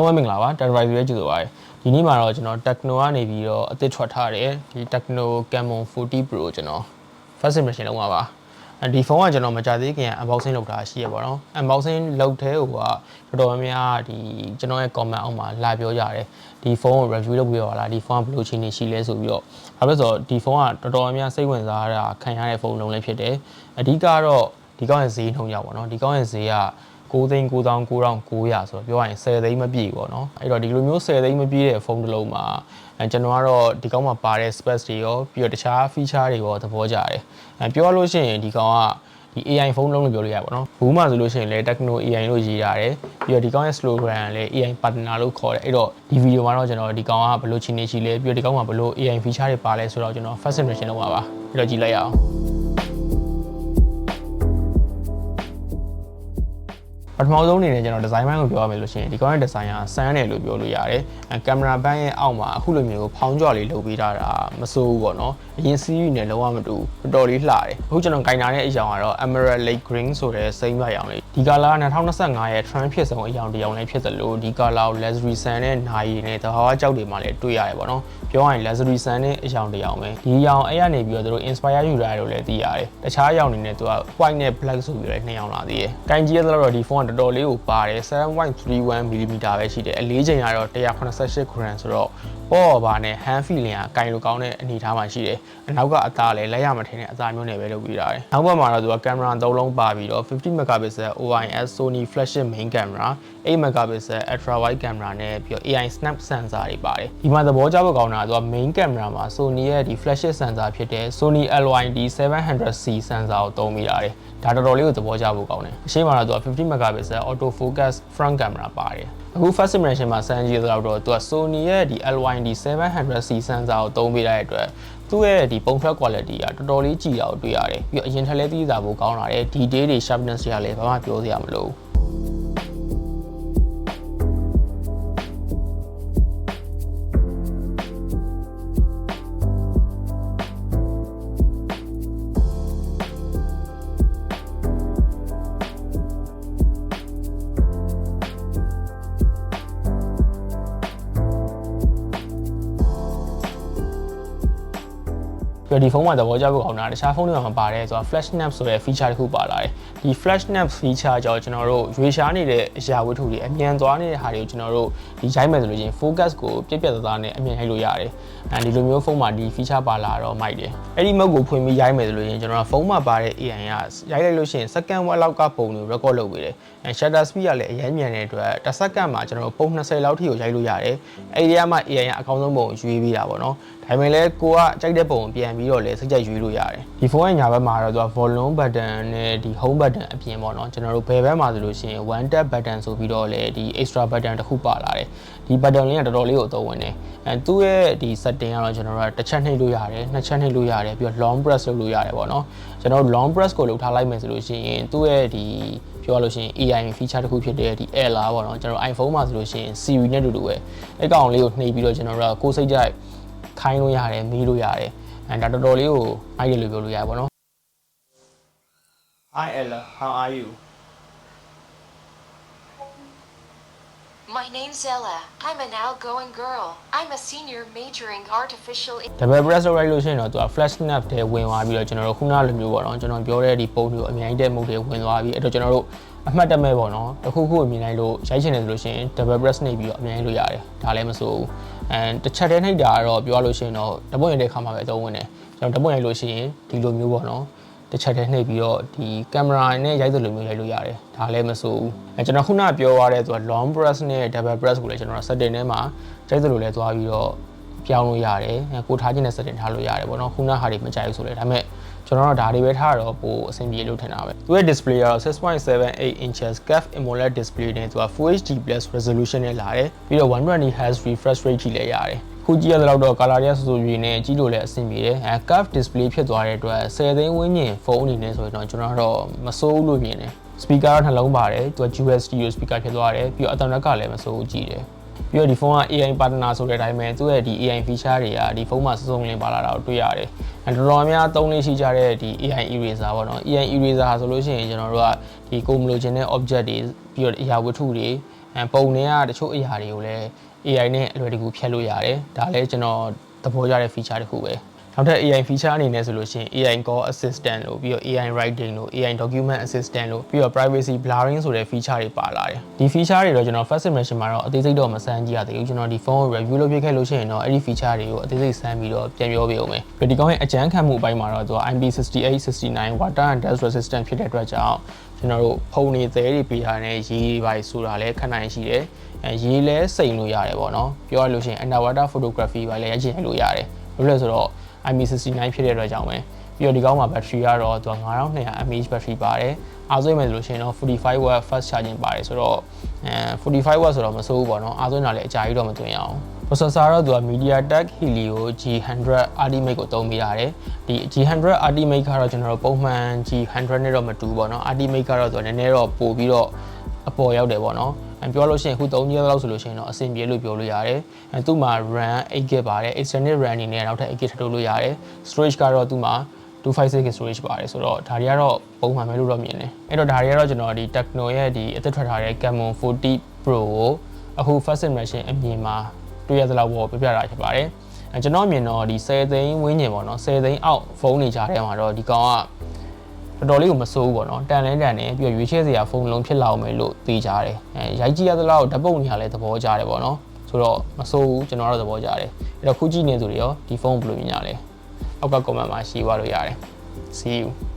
အားလုံးပဲမင်္ဂလာပါ Terabyte ရဲ့ကြိုဆိုပါရစေဒီနေ့မှာတော့ကျွန်တော် Tecno ကနေပြီးတော့အသစ်ထွက်ထားတယ်ဒီ Tecno Camon 40 Pro ကျွန်တော် first impression လုံးပါပါအဲဒီဖုန်းကကျွန်တော်မကြသေးခင်က unboxing လုပ်တာရှိရပါတော့ unboxing လုပ်တဲ့ဟိုကတော်တော်များများဒီကျွန်တော်ရဲ့ comment အောက်မှာလာပြောကြတယ်ဒီဖုန်းကို review လုပ်ပြီးတော့လားဒီဖုန်းကဘယ်လိုအခြေအနေရှိလဲဆိုပြီးတော့ဘာလို့လဲဆိုတော့ဒီဖုန်းကတော်တော်များများစိတ်ဝင်စားတာခံရတဲ့ဖုန်းလုံးလေးဖြစ်တယ်အဓိကတော့ဒီကောင်းရဲ့ဈေးနှုန်းရပါတော့ဒီကောင်းရဲ့ဈေးက9သိန်း 9900ဆိုတော့ပြောရရင်10သိန်းမပြည့်ပေါ့နော်အဲ့တော့ဒီလိုမျိုး10သိန်းမပြည့်တဲ့ဖုန်းတစ်လုံးမှာအဲကျွန်တော်ကတော့ဒီကောင်းမှာပါတဲ့ space တွေရောပြီးတော့တခြား feature တွေရောသဘောကျတယ်အဲပြောရလို့ရှိရင်ဒီကောင်ကဒီ AI ဖုန်းလုံးလို့ပြောလို့ရပါတော့ဘူးမှဆိုလို့ရှိရင်လည်း Tecno AI လို့ရေးရတယ်ပြီးတော့ဒီကောင်ရဲ့ slogan ကလည်း AI partner လို့ခေါ်တယ်အဲ့တော့ဒီဗီဒီယိုမှာတော့ကျွန်တော်ဒီကောင်ကဘယ်လိုချီနေချီလဲပြီးတော့ဒီကောင်မှာဘယ်လို AI feature တွေပါလဲဆိုတော့ကျွန်တော် first impression လုပ်ပါပါအဲ့တော့ကြည့်လိုက်ရအောင် ပထမဆုံးအနေနဲ့ကျွန်တော်ဒီဇိုင်းပိုင်းကိုပြောရမယ်လို့ရှိရင်ဒီကောင်းတဲ့ဒီဇိုင်းကစမ်းတယ်လို့ပြောလို့ရတယ်အဲကင်မရာဘန်းရဲ့အောက်မှာအခုလိုမျိုးဖောင်းကြွလေးလုပ်ပေးထားတာမစိုးဘူးပေါ့နော်အရင် CPU နဲ့လုံးဝမတူဘူးတော်တော်လေးလှတယ်အခုကျွန်တော်ကင်တာတဲ့အကြောင်းကတော့ Emerald Lake Green ဆိုတဲ့စိမ်းမရောင်လေးဒီကာလာ2025ရဲ့ trend ဖြစ်ဆုံးအရောင်တစ်ရောင်လေးဖြစ်သလိုဒီကာလာကို luxury sun နဲ့နိုင်ရည်နဲ့သဘာဝကြောက်တွေမှာလည်းတွေ့ရတယ်ပေါ့နော်ပြောရရင် luxury sun နဲ့အရောင်တစ်ရောင်ပဲဒီအရောင်အဲ့ရနေပြီးတော့သူတို့ inspire ယူရတယ်လို့လည်းသိရတယ်တခြားအရောင်တွေနဲ့သူက white နဲ့ black ဆိုပြီးတော့နှစ်ရောင်လာသေးတယ်ကင်ကြီးရတော့ဒီဖုန်းကတော်တော်လေးကိုပါတယ်7.31 mm ပဲရှိတယ်အလေးချိန်ကတော့188 gram ဆိုတော့ပေါ့ပါနဲ့ hand feeling ကကင်လိုကောင်းတဲ့အနေအထားမှာရှိတယ်အနောက်ကအသားလည်းလက်ရမထင်တဲ့အသားမျိုးနဲ့ပဲလုပ်ပြီးတာတယ်နောက်ဘက်မှာတော့သူကကင်မရာ၃လုံးပါပြီးတော့50 megapixel OIS Sony flagship main camera 8 megapixel ultra wide camera နဲ့ပြီးတော့ AI snap sensor တွေပါတယ်ဒီမှာသဘောကျဖို့ကောင်းတာကသူက main camera မှာ Sony ရဲ့ဒီ flagship sensor ဖြစ်တဲ့ Sony LYD 700C sensor ကိုသုံးမိတာတယ်ဒါတော်တော်လေးကိုသဘောကျဖို့ကောင်းတယ်အရှိမတော့သူက50 megapixel auto focus front camera ပါတယ်အခု first impression မှာစမ်းကြည့်တော့တော့သူက Sony ရဲ့ဒီ LYD 700C sensor ကိုသုံးပေးတဲ့အတွက်သူ့ရဲ့ဒီပုံထွက် quality ကတော်တော်လေးကြည်တာကိုတွေ့ရတယ်ပြီးတော့အရင်ထက်လည်းသိစားဖို့ကောင်းလာတယ် detail တွေ sharpness တွေကလည်းဘာမှပြောစရာမလိုဘူး ပြီးတော့ဒီဖုန်းမှာသဘောကျဖို့ကောင်းတာတခြားဖုန်းတွေမှာမပါတယ်ဆိုတာ flash snap ဆိုတဲ့ feature တစ်ခုပါလာတယ်ဒီ flash snap feature ကြောင့်ကျွန်တော်တို့ရွေရှားနေတဲ့အရာဝတ္ထုတွေအမြန်သွားနေတဲ့ဟာတွေကိုကျွန်တော်တို့ဒီရိုက်မယ်ဆိုလို့ချင်း focus ကိုပြက်ပြက်သားသားနဲ့အမြန်ရိုက်လို့ရတယ်အဲဒီလိုမျိုးဖုန်းမှာဒီ feature ပါလာတော့မိုက်တယ်အဲ့ဒီ mode ကိုဖွင့်ပြီးရိုက်မယ်ဆိုလို့ချင်းကျွန်တော်ဖုန်းမှာပါတဲ့ AI ကရိုက်လိုက်လို့ရှိရင် second 1လောက်ကပုံတွေ record လုပ်ပေးတယ်အဲ shutter speed ကလည်းအရင်မြန်တဲ့အတွက်တစ်စက္ကန့်မှာကျွန်တော်တို့ပုံ20လောက်ထိကိုရိုက်လို့ရတယ်အဲ့ဒီကမှ AI ကအကောင်းဆုံးပုံကိုရွေးပေးတာပေါ့နော် ဒါပေမဲ့လည်းကိုကကြိုက်တဲ့ပုံကိုပြန်ပြီးတော့လည်းစိတ်ကြိုက်ရွေးလို့ရတယ်ဒီဖုန်းရဲ့ညာဘက်မှာတော့သူက volume button နဲ့ဒီ home button အပြင်ပေါ့နော်ကျွန်တော်တို့ဘယ်ဘက်မှာဆိုလို့ရှိရင် one tap button ဆိုပြီးတော့လည်းဒီ extra button တစ်ခုပါလာတယ်ဒီ button လေးကတော်တော်လေးကိုအသုံးဝင်တယ်အဲသူ့ရဲ့ဒီ setting ကတော့ကျွန်တော်တို့ကတစ်ချက်နှိပ်လို့ရတယ်နှစ်ချက်နှိပ်လို့ရတယ်ပြီးတော့ long press လုပ်လို့ရတယ်ပေါ့နော်ကျွန်တော်တို့ long press ကိုလုပ်ထားလိုက်မယ်ဆိုလို့ရှိရင်သူ့ရဲ့ဒီပြောရလို့ရှိရင် AI feature တစ်ခုဖြစ်တဲ့ဒီ Air လာပေါ့နော်ကျွန်တော် iPhone မှာဆိုလို့ရှိရင် Siri နဲ့တူတူပဲအဲ့ကောင်လေးကိုနှိပ်ပြီးတော့ကျွန်တော်တို့ကကိုယ်စိတ်ကြိုက် ခိုင်းလို့ရတယ်မီးလို့ရတယ်အဲဒါတော်တော်လေးကိုအိုက်ရလို့ပြောလို့ရတယ်ပေါ့နော် Hi Ella how are you My name's Ella. I'm an outgoing girl. I'm a senior majoring artificial in- double press လုပ်လိုက်လို့ရှိရင်တော့သူက flash snap တွေဝင်သွားပြီးတော့ကျွန်တော်တို့ခုနလိုမျိုးပေါ့နော်ကျွန်တော်ပြောတဲ့ဒီပုံတွေကိုအများကြီးတဲ့မုတ်တွေဝင်သွားပြီးအဲ့တော့ကျွန်တော်တို့အမှတ်တမဲ့ပေါ့နော်တစ်ခုခုကိုမြင်လိုက်လို့ရိုက်ချင်တယ်ဆိုလို့ရှိရင် double press နှိပ်ပြီးတော့အများကြီးလို့ရတယ်ဒါလည်းမဆိုဘူးအဲတစ်ချက်တည်းနှိပ်တာကတော့ပြောရလို့ရှိရင်တော့ဓာတ်ပုံရိုက်တဲ့ခါမှာပဲအသုံးဝင်တယ်ကျွန်တော်ဓာတ်ပုံရိုက်လို့ရှိရင်ဒီလိုမျိုးပေါ့နော် တစ်ချက်တည်းနှိပ်ပြီးတော့ဒီကင်မရာနဲ့ရိုက်တဲ့လိုမျိုးရိုက်လို့ရတယ်ဒါလည်းမဆိုဘူးအဲကျွန်တော်ခုနပြောရတဲ့သူက long press နဲ့ double press ကိုလည်းကျွန်တော် setting ထဲမှာရိုက်တဲ့လိုလဲသွားပြီးတော့ပြောင်းလို့ရတယ်အဲကိုထားခြင်းနဲ့ setting ထားလို့ရတယ်ပေါ့နော်ခုနဟာတွေမကြိုက်ဘူးဆိုလဲဒါပေမဲ့ကျွန်တော်တို့ဒါတွေပဲထားတော့ပိုအဆင်ပြေလို့ထင်တာပဲသူရဲ့ display ကတော့6.78 inches curved AMOLED display နဲ့သူက Full HD plus resolution နဲ့လာတယ်ပြီးတော့ 120Hz refresh rate ထိလည်းရတယ်ခုကြည့်ရတဲ့တော့ color တွေကစူရွေနဲ့ကြီးလို့လည်းအဆင်ပြေတယ်အဲ curve display ဖြစ်သွားတဲ့အတွက်10သိန်းဝန်းကျင်ဖုန်းအနေနဲ့ဆိုရင်တော့ကျွန်တော်ကတော့မစိုးဘူးလို့မြင်တယ် speaker ကနှလုံးပါတယ်သူက dual stereo speaker ဖြစ်သွားတယ်ပြီးတော့အတန်ရက်ကလည်းမစိုးဘူးကြည့်တယ်ပြီးတော့ဒီဖုန်းက AI partner ဆိုတဲ့အတိုင်းပဲသူ့ရဲ့ဒီ AI feature တွေကဒီဖုန်းမှာစုံစုံလင်ပါလာတာကိုတွေ့ရတယ်။အဲတော်တော်များသုံးလေးရှိကြတဲ့ဒီ AI eraser ပေါ့နော်။ AI eraser ဟာဆိုလို့ရှိရင်ကျွန်တော်တို့ကဒီကိုမလိုချင်တဲ့ object တွေပြီးတော့အရာဝတ္ထုတွေအဲပုံတွေကတချို့အရာတွေကိုလည်း AI နဲ့အလွယ်တကူဖြတ်လို့ရတယ်ဒါလည်းကျွန်တော်သဘောကျတဲ့ feature တစ်ခုပဲနောက်ထပ် AI feature အနေနဲ့ဆိုလို့ရှိရင် AI call assistant လို့ပြီးတော့ AI writing လို့ AI document assistant လို့ပြီးတော့ privacy blurring ဆိုတဲ့ feature တွေပါလာတယ်ဒီ feature တွေတော့ကျွန်တော် first impression မှာတော့အသေးစိတ်တော့မစမ်းကြည့်ရသေးဘူးကျွန်တော်ဒီ phone ကို review လုပ်ပြခဲ့လို့ရှိရင်တော့အဲ့ဒီ feature တွေကိုအသေးစိတ်စမ်းပြီးတော့ပြန်ပြောပြအောင်မယ်ပြီးဒီကောင်းရဲ့အကြမ်းခံမှုအပိုင်းမှာတော့သူက IP68 69 water and dust resistant ဖြစ်တဲ့အတွက်ကြောင့် ကျွန်တော်တို့ဖုန်းတွေသဲတွေပေးထားတဲ့ရေးတွေပါဆိုတာလည်းခဏနိုင်ရှိတယ်အဲရေးလဲစိန်လို့ရတယ်ပေါ့နော်ပြောရလို့ရှိရင် underwater photography ပါလည်းရချင်လို့ရတယ်ဘာလို့လဲဆိုတော့ IP69 ဖြစ်တဲ့အတွက်ကြောင့်ပဲပြီးတော့ဒီကောင်းမှာ battery ကတော့သူက9200 mAh battery ပါတယ်အားသွင်းမယ်ဆိုလို့ရှိရင်တော့45 watt fast charging ပါတယ်ဆိုတော့အဲ45 watt ဆိုတော့မဆိုးဘူးပေါ့နော်အားသွင်းတာလည်းအကြာကြီးတော့မသွင်းရအောင် processor တော့သူက MediaTek Helio G100 Ultimate ကိုသုံးပေးရတယ်ဒီ G100 Ultimate ကတော့ကျွန်တော်တို့ပုံမှန် G100 နဲ့တော့မတူဘူးပေါ့နော် Ultimate ကတော့သူကနည်းနည်းတော့ပို့ပြီးတော့အပေါ်ရောက်တယ်ပေါ့နော်အဲပြောလို့ရှိရင်ခု3ရက်လောက်ဆိုလို့ရှိရင်တော့အဆင်ပြေလို့ပြောလို့ရတယ်အဲသူ့မှာ RAM 8GB ပါတယ် external RAM အနေနဲ့နောက်ထပ် 8GB ထပ်ထုတ်လို့ရတယ် storage ကတော့သူ့မှာ 256 storage ပါတယ်ဆိုတော့ဒါတွေကတော့ပုံမှန်ပဲလို့တော့မြင်တယ်အဲ့တော့ဒါတွေကတော့ကျွန်တော်ဒီ Tecno ရဲ့ဒီအသက်ထွက်ထားတဲ့ Camon 40 Pro ကိုအခု first impression အမြင်မှာ တွေ့ရသလောက်ပေါ့ပြပြတာဖြစ်ပါတယ်အဲကျွန်တော်အမြင်တော့ဒီ10သိန်းဝန်းကျင်ပေါ့နော်10သိန်းအောက်ဖုန်းတွေကြားထဲမှာတော့ဒီကောင်ကတော်တော်လေးကိုမစိုးဘူးပေါ့နော်တန်လဲတန်တယ်ပြီးတော့ရွေးချယ်စရာဖုန်းလုံးဖြစ်လာအောင်မယ်လို့သိကြတယ်အဲရိုက်ကြည့်ရသလောက်ဓာတ်ပုံတွေကလည်းသဘောကျတယ်ပေါ့နော်ဆိုတော့မစိုးဘူးကျွန်တော်တော့သဘောကျတယ်အဲ့တော့ခုကြည့်နေသူတွေရောဒီဖုန်းဘယ်လိုမြင်ကြလဲအောက်က comment မှာရှင်းသွားလို့ရတယ် see you